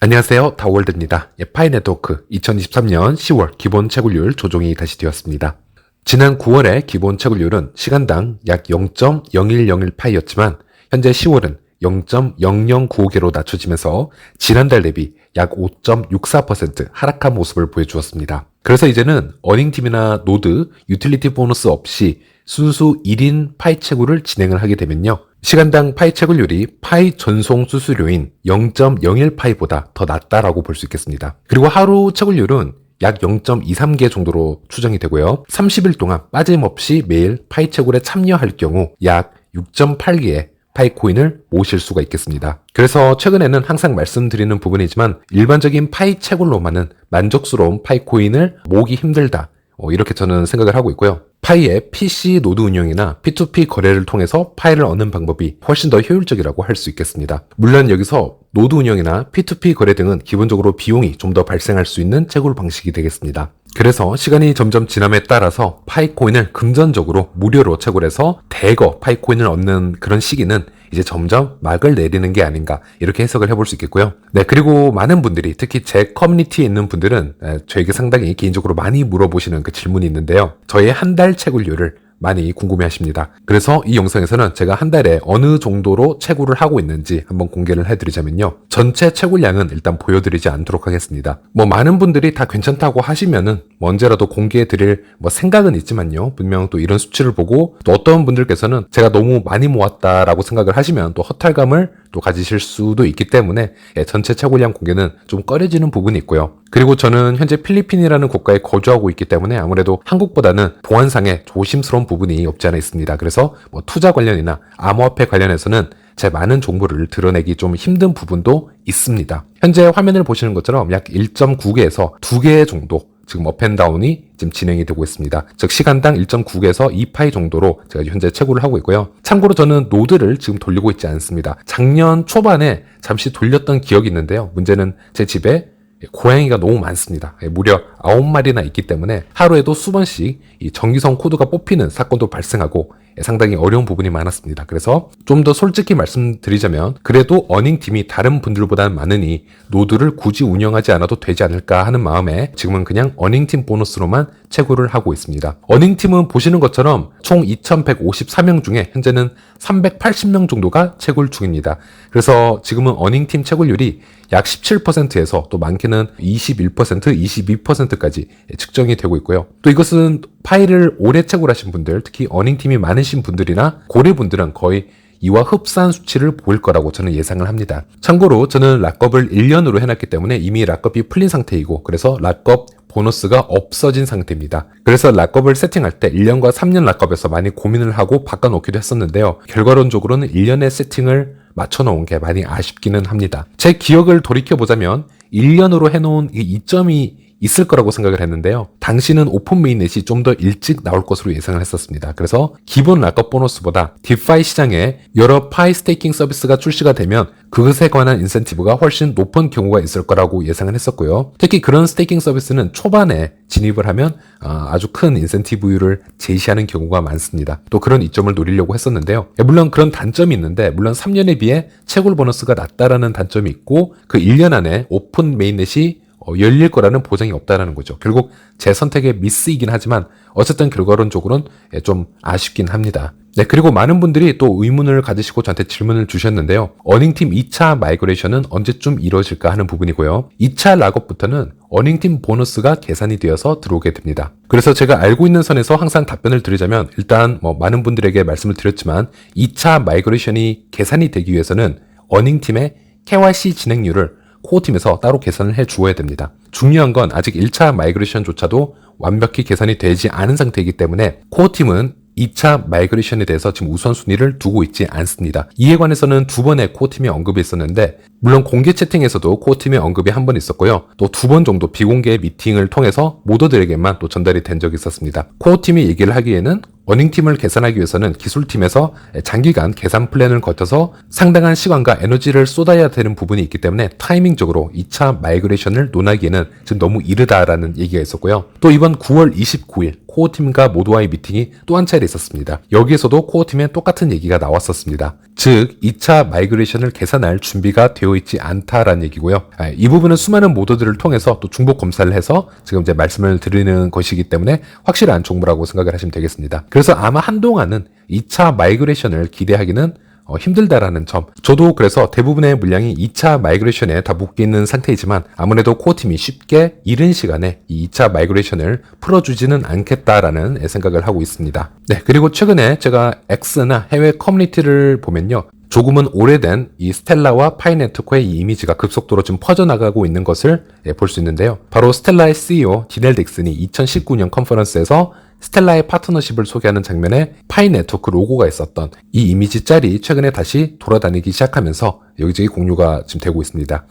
안녕하세요. 다월드입니다. 예, 파이 네트워크 2023년 10월 기본 채굴률 조정이 다시 되었습니다. 지난 9월에 기본 채굴률은 시간당 약 0.0101파이였지만 현재 10월은 0.0095개로 낮춰지면서 지난달 대비 약 5.64% 하락한 모습을 보여주었습니다. 그래서 이제는 어닝팀이나 노드, 유틸리티 보너스 없이 순수 1인 파이 채굴을 진행을 하게 되면요. 시간당 파이 채굴률이 파이 전송 수수료인 0.01파이보다 더 낮다라고 볼 수 있겠습니다. 그리고 하루 채굴률은 약 0.23개 정도로 추정이 되고요. 30일 동안 빠짐없이 매일 파이 채굴에 참여할 경우 약 6.8개의 파이코인을 모실 수가 있겠습니다. 그래서 최근에는 항상 말씀드리는 부분이지만 일반적인 파이 채굴로만은 만족스러운 파이코인을 모으기 힘들다. 어, 이렇게 저는 생각을 하고 있고요. 파이의 PC 노드 운영이나 P2P 거래를 통해서 파이를 얻는 방법이 훨씬 더 효율적이라고 할 수 있겠습니다. 물론 여기서 노드 운영이나 P2P 거래 등은 기본적으로 비용이 좀 더 발생할 수 있는 채굴 방식이 되겠습니다. 그래서 시간이 점점 지남에 따라서 파이코인을 금전적으로 무료로 채굴해서 대거 파이코인을 얻는 그런 시기는 이제 점점 막을 내리는 게 아닌가 이렇게 해석을 해볼 수 있겠고요. 네 그리고 많은 분들이 특히 제 커뮤니티에 있는 분들은 저에게 상당히 개인적으로 많이 물어보시는 그 질문이 있는데요. 저의 한 달 채굴률을 많이 궁금해 하십니다. 그래서 이 영상에서는 제가 한 달에 어느 정도로 채굴을 하고 있는지 한번 공개를 해드리자면요. 전체 채굴량은 일단 보여드리지 않도록 하겠습니다. 뭐 많은 분들이 다 괜찮다고 하시면은 뭐 언제라도 공개해 드릴 뭐 생각은 있지만요. 분명 또 이런 수치를 보고 또 어떤 분들께서는 제가 너무 많이 모았다라고 생각을 하시면 또 허탈감을 또 가지실 수도 있기 때문에 예, 전체 채굴량 공개는 좀 꺼려지는 부분이 있고요. 그리고 저는 현재 필리핀이라는 국가에 거주하고 있기 때문에 아무래도 한국보다는 보안상에 조심스러운 부분이 없지 않아 있습니다. 그래서 뭐 투자 관련이나 암호화폐 관련해서는 제 많은 정보를 드러내기 좀 힘든 부분도 있습니다. 현재 화면을 보시는 것처럼 약 1.9개에서 2개 정도 지금 업앤다운이 지금 진행이 되고 있습니다. 즉 시간당 1.9에서 2파이 정도로 제가 현재 채굴을 하고 있고요. 참고로 저는 노드를 지금 돌리고 있지 않습니다. 작년 초반에 잠시 돌렸던 기억이 있는데요. 문제는 제 집에 고양이가 너무 많습니다. 예, 무려 9마리나 있기 때문에 하루에도 수번씩 이 정기성 코드가 뽑히는 사건도 발생하고 예, 상당히 어려운 부분이 많았습니다. 그래서 좀 더 솔직히 말씀드리자면 그래도 어닝 팀이 다른 분들보다는 많으니 노드를 굳이 운영하지 않아도 되지 않을까 하는 마음에 지금은 그냥 어닝 팀 보너스로만 채굴을 하고 있습니다. 어닝 팀은 보시는 것처럼 총 2154명 중에 현재는 380명 정도가 채굴 중입니다. 그래서 지금은 어닝 팀 채굴률이 약 17%에서 또 많게는 21%, 22%까지 측정이 되고 있고요. 또 이것은 파일을 오래 채굴하신 분들, 특히 어닝 팀이 많 으신 분들이나 고래분들은 거의 이와 흡사한 수치를 보일 거라고 저는 예상을 합니다. 참고로 저는 락업을 1년으로 해놨기 때문에 이미 락업이 풀린 상태이고 그래서 락업 보너스가 없어진 상태입니다. 그래서 락업을 세팅할 때 1년과 3년 락업에서 많이 고민을 하고 바꿔놓기도 했었는데요. 결과론적으로는 1년의 세팅을 맞춰놓은 게 많이 아쉽기는 합니다. 제 기억을 돌이켜보자면 1년으로 해놓은 이 이점이 있을 거라고 생각을 했는데요. 당시는 오픈 메인넷이 좀 더 일찍 나올 것으로 예상을 했었습니다. 그래서 기본 락업 보너스보다 디파이 시장에 여러 파이 스테이킹 서비스가 출시가 되면 그것에 관한 인센티브가 훨씬 높은 경우가 있을 거라고 예상을 했었고요. 특히 그런 스테이킹 서비스는 초반에 진입을 하면 아, 아주 큰 인센티브율을 제시하는 경우가 많습니다. 또 그런 이점을 노리려고 했었는데요. 물론 그런 단점이 있는데 물론 3년에 비해 채굴 보너스가 낮다라는 단점이 있고 그 1년 안에 오픈 메인넷이 어, 열릴 거라는 보장이 없다라는 거죠. 결국 제 선택의 미스이긴 하지만 어쨌든 결과론적으로는 예, 좀 아쉽긴 합니다. 네, 그리고 많은 분들이 또 의문을 가지시고 저한테 질문을 주셨는데요. 어닝팀 2차 마이그레이션은 언제쯤 이루어질까 하는 부분이고요. 2차 락업부터는 어닝팀 보너스가 계산이 되어서 들어오게 됩니다. 그래서 제가 알고 있는 선에서 항상 답변을 드리자면 일단 뭐 많은 분들에게 말씀을 드렸지만 2차 마이그레이션이 계산이 되기 위해서는 어닝팀의 KYC 진행률을 코어팀에서 따로 계산을 해 주어야 됩니다. 중요한 건 아직 1차 마이그레이션조차도 완벽히 계산이 되지 않은 상태이기 때문에 코어팀은 2차 마이그레이션에 대해서 지금 우선순위를 두고 있지 않습니다. 이에 관해서는 두 번의 코어팀의 언급이 있었는데 물론 공개 채팅에서도 코어팀의 언급이 한 번 있었고요. 또 두 번 정도 비공개 미팅을 통해서 모더들에게만 또 전달이 된 적이 있었습니다. 코어팀이 얘기를 하기에는 어닝팀을 개선하기 위해서는 기술팀에서 장기간 계산 플랜을 거쳐서 상당한 시간과 에너지를 쏟아야 되는 부분이 있기 때문에 타이밍적으로 2차 마이그레이션을 논하기에는 지금 너무 이르다라는 얘기가 있었고요. 또 이번 9월 29일 코어팀과 모두와의 미팅이 또 한 차례 있었습니다. 여기에서도 코어팀에 똑같은 얘기가 나왔었습니다. 즉 2차 마이그레이션을 계산할 준비가 되어 있지 않다라는 얘기고요. 아, 이 부분은 수많은 모드들을 통해서 또 중복 검사를 해서 지금 이제 말씀을 드리는 것이기 때문에 확실한 정보라고 생각을 하시면 되겠습니다. 그래서 아마 한동안은 2차 마이그레이션을 기대하기는 어, 힘들다라는 점. 저도 그래서 대부분의 물량이 2차 마이그레이션에 다 묶여 있는 상태이지만 아무래도 코어팀이 쉽게 이른 시간에 이 2차 마이그레이션을 풀어주지는 않겠다라는 생각을 하고 있습니다. 네, 그리고 최근에 제가 X나 해외 커뮤니티를 보면요. 조금은 오래된 이 스텔라와 파이 네트워크의 이 이미지가 급속도로 지금 퍼져나가고 있는 것을 예, 볼 수 있는데요. 바로 스텔라의 CEO 디넬 딕슨이 2019년 컨퍼런스에서 스텔라의 파트너십을 소개하는 장면에 파이 네트워크 로고가 있었던 이 이미지 짤이 최근에 다시 돌아다니기 시작하면서 여기저기 공유가 지금 되고 있습니다.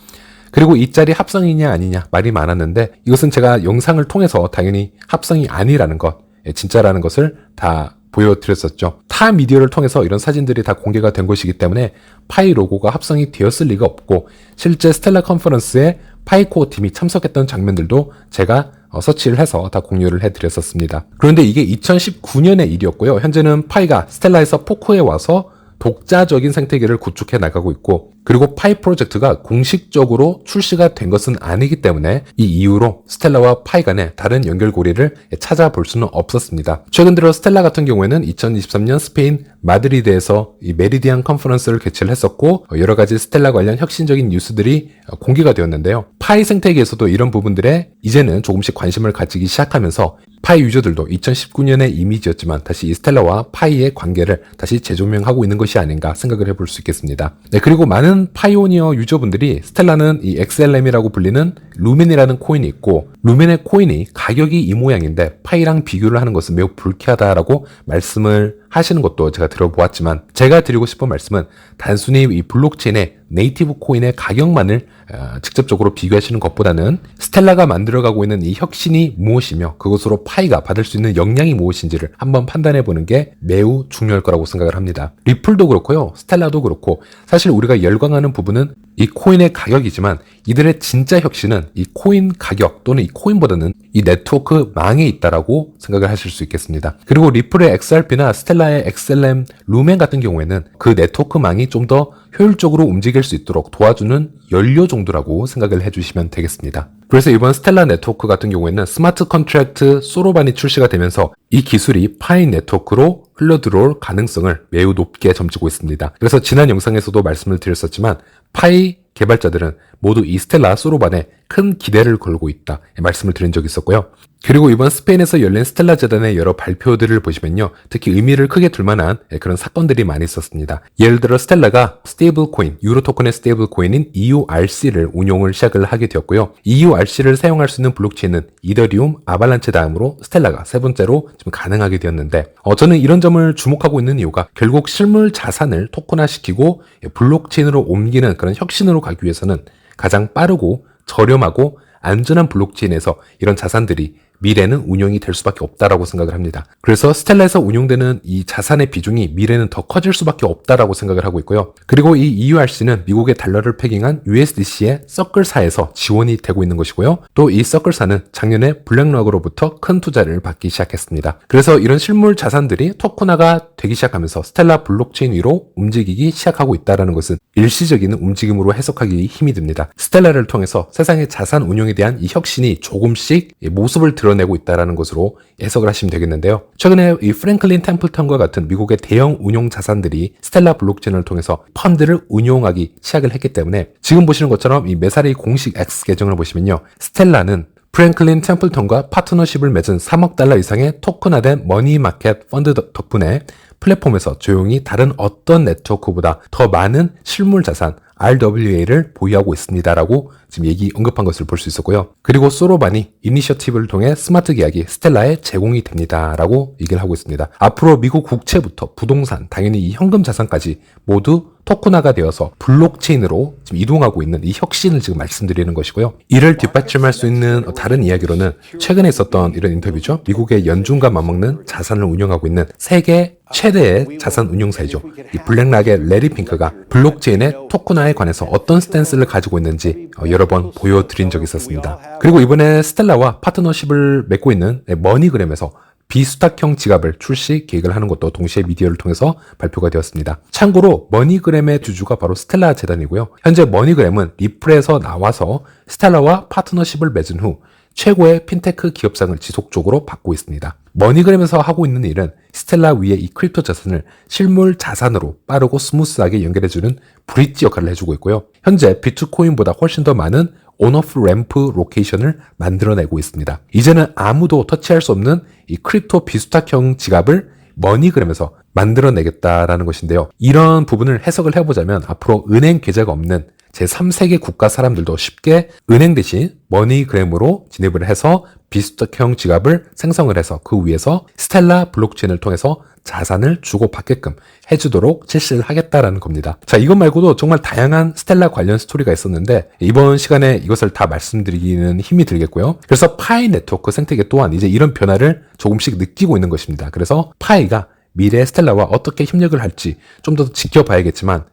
그리고 이 짤이 합성이냐 아니냐 말이 많았는데 이것은 제가 영상을 통해서 당연히 합성이 아니라는 것, 예, 진짜라는 것을 다 보여드렸었죠. 타 미디어를 통해서 이런 사진들이 다 공개가 된 것이기 때문에 파이 로고가 합성이 되었을 리가 없고 실제 스텔라 컨퍼런스에 파이 코어 팀이 참석했던 장면들도 제가 어, 서치를 해서 다 공유를 해드렸었습니다. 그런데 이게 2019년의 일이었고요. 현재는 파이가 스텔라에서 포코에 와서 독자적인 생태계를 구축해 나가고 있고 그리고 파이 프로젝트가 공식적으로 출시가 된 것은 아니기 때문에 이 이후로 스텔라와 파이 간의 다른 연결고리를 찾아볼 수는 없었습니다. 최근 들어 스텔라 같은 경우에는 2023년 스페인 마드리드에서 이 메리디안 컨퍼런스를 개최를 했었고 여러 가지 스텔라 관련 혁신적인 뉴스들이 공개가 되었는데요. 파이 생태계에서도 이런 부분들에 이제는 조금씩 관심을 가지기 시작하면서 파이 유저들도 2019년의 이미지였지만 다시 이 스텔라와 파이의 관계를 다시 재조명하고 있는 것이 아닌가 생각을 해볼 수 있겠습니다. 네, 그리고 많은 파이오니어 유저분들이 스텔라는 이 XLM이라고 불리는 루멘이라는 코인이 있고 루멘의 코인이 가격이 이 모양인데 파이랑 비교를 하는 것은 매우 불쾌하다라고 말씀을 하시는 것도 제가 들어보았지만 제가 드리고 싶은 말씀은 단순히 이 블록체인의 네이티브 코인의 가격만을 어, 직접적으로 비교하시는 것보다는 스텔라가 만들어가고 있는 이 혁신이 무엇이며 그것으로 파이가 받을 수 있는 역량이 무엇인지를 한번 판단해 보는 게 매우 중요할 거라고 생각을 합니다. 리플도 그렇고요. 스텔라도 그렇고 사실 우리가 열광하는 부분은 이 코인의 가격이지만 이들의 진짜 혁신은 이 코인 가격 또는 이 코인보다는 이 네트워크 망에 있다라고 생각을 하실 수 있겠습니다. 그리고 리플의 XRP나 스텔라의 XLM, 루멘 같은 경우에는 그 네트워크 망이 좀더 효율적으로 움직일 수 있도록 도와주는 연료 정도라고 생각을 해주시면 되겠습니다. 그래서 이번 스텔라 네트워크 같은 경우에는 스마트 컨트랙트 소로반이 출시가 되면서 이 기술이 파이 네트워크로 흘러들어올 가능성을 매우 높게 점치고 있습니다. 그래서 지난 영상에서도 말씀을 드렸었지만 파이 개발자들은 모두 이 스텔라 소로반에 큰 기대를 걸고 있다 말씀을 드린 적이 있었고요. 그리고 이번 스페인에서 열린 스텔라 재단의 여러 발표들을 보시면요. 특히 의미를 크게 둘 만한 그런 사건들이 많이 있었습니다. 예를 들어 스텔라가 스테이블 코인, 유로 토큰의 스테이블 코인인 EURC를 운용을 시작을 하게 되었고요. EURC를 사용할 수 있는 블록체인은 이더리움, 아발란체 다음으로 스텔라가 세 번째로 지금 가능하게 되었는데 어, 저는 이런 점을 주목하고 있는 이유가 결국 실물 자산을 토큰화시키고 블록체인으로 옮기는 그런 혁신으로 가기 위해서는 가장 빠르고 저렴하고 안전한 블록체인에서 이런 자산들이 미래는 운영이 될 수밖에 없다라고 생각을 합니다. 그래서 스텔라에서 운용되는 이 자산의 비중이 미래는 더 커질 수밖에 없다라고 생각을 하고 있고요. 그리고 이 EURC는 미국의 달러를 패깅한 USDC의 서클사에서 지원이 되고 있는 것이고요. 또 이 서클사는 작년에 블랙락으로부터 큰 투자를 받기 시작했습니다. 그래서 이런 실물 자산들이 토큰화가 되기 시작하면서 스텔라 블록체인 위로 움직이기 시작하고 있다는 것은 일시적인 움직임으로 해석하기 힘이 듭니다. 스텔라를 통해서 세상의 자산 운용에 대한 이 혁신이 조금씩 모습을 드러 드러내고 있다는 것으로 해석을 하시면 되겠는데요. 최근에 이 프랭클린 템플턴과 같은 미국의 대형 운용 자산들이 스텔라 블록체인을 통해서 펀드를 운용하기 시작을 했기 때문에 지금 보시는 것처럼 이 메사리 공식 X 계정을 보시면요. 스텔라는 프랭클린 템플턴과 파트너십을 맺은 3억 달러 이상의 토큰화된 머니마켓 펀드 덕분에 플랫폼에서 조용히 다른 어떤 네트워크보다 더 많은 실물 자산 RWA를 보유하고 있습니다라고 지금 얘기 언급한 것을 볼 수 있었고요. 그리고 소로반이 이니셔티브를 통해 스마트 계약이 스텔라에 제공이 됩니다라고 얘기를 하고 있습니다. 앞으로 미국 국채부터 부동산, 당연히 이 현금 자산까지 모두 토큰화가 되어서 블록체인으로 지금 이동하고 있는 이 혁신을 지금 말씀드리는 것이고요. 이를 뒷받침할 수 있는 다른 이야기로는 최근에 있었던 이런 인터뷰죠. 미국의 연준과 맞먹는 자산을 운영하고 있는 세계 최대의 자산 운용사이죠. 이 블랙락의 레리 핑크가 블록체인의 토큰화에 관해서 어떤 스탠스를 가지고 있는지 어, 여러 번 보여드린 적이 있었습니다. 그리고 이번에 스텔라와 파트너십을 맺고 있는 머니그램에서 비수탁형 지갑을 출시 계획을 하는 것도 동시에 미디어를 통해서 발표가 되었습니다. 참고로 머니그램의 주주가 바로 스텔라 재단이고요. 현재 머니그램은 리플에서 나와서 스텔라와 파트너십을 맺은 후 최고의 핀테크 기업상을 지속적으로 받고 있습니다. 머니그램에서 하고 있는 일은 스텔라 위에 이 크립토 자산을 실물 자산으로 빠르고 스무스하게 연결해주는 브릿지 역할을 해주고 있고요. 현재 비트코인보다 훨씬 더 많은 온오프 램프 로케이션을 만들어내고 있습니다. 이제는 아무도 터치할 수 없는 이 크립토 비수탁형 지갑을 머니그램에서 만들어내겠다라는 것인데요. 이런 부분을 해석을 해보자면 앞으로 은행 계좌가 없는 제3세계 국가 사람들도 쉽게 은행 대신 머니그램으로 진입을 해서 비수탁형 지갑을 생성을 해서 그 위에서 스텔라 블록체인을 통해서 자산을 주고받게끔 해주도록 실시를 하겠다라는 겁니다. 자, 이것 말고도 정말 다양한 스텔라 관련 스토리가 있었는데 이번 시간에 이것을 다 말씀드리기는 힘이 들겠고요. 그래서 파이 네트워크 생태계 또한 이제 이런 변화를 조금씩 느끼고 있는 것입니다. 그래서 파이가 미래 스텔라와 어떻게 협력을 할지 좀 더 지켜봐야겠지만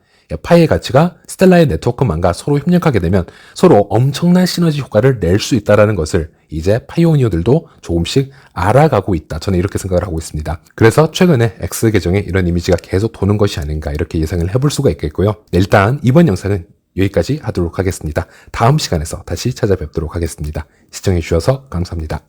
파이의 가치가 스텔라의 네트워크만과 서로 협력하게 되면 서로 엄청난 시너지 효과를 낼 수 있다라는 것을 이제 파이오니어들도 조금씩 알아가고 있다. 저는 이렇게 생각을 하고 있습니다. 그래서 최근에 X 계정에 이런 이미지가 계속 도는 것이 아닌가 이렇게 예상을 해볼 수가 있겠고요. 네, 일단 이번 영상은 여기까지 하도록 하겠습니다. 다음 시간에서 다시 찾아뵙도록 하겠습니다. 시청해주셔서 감사합니다.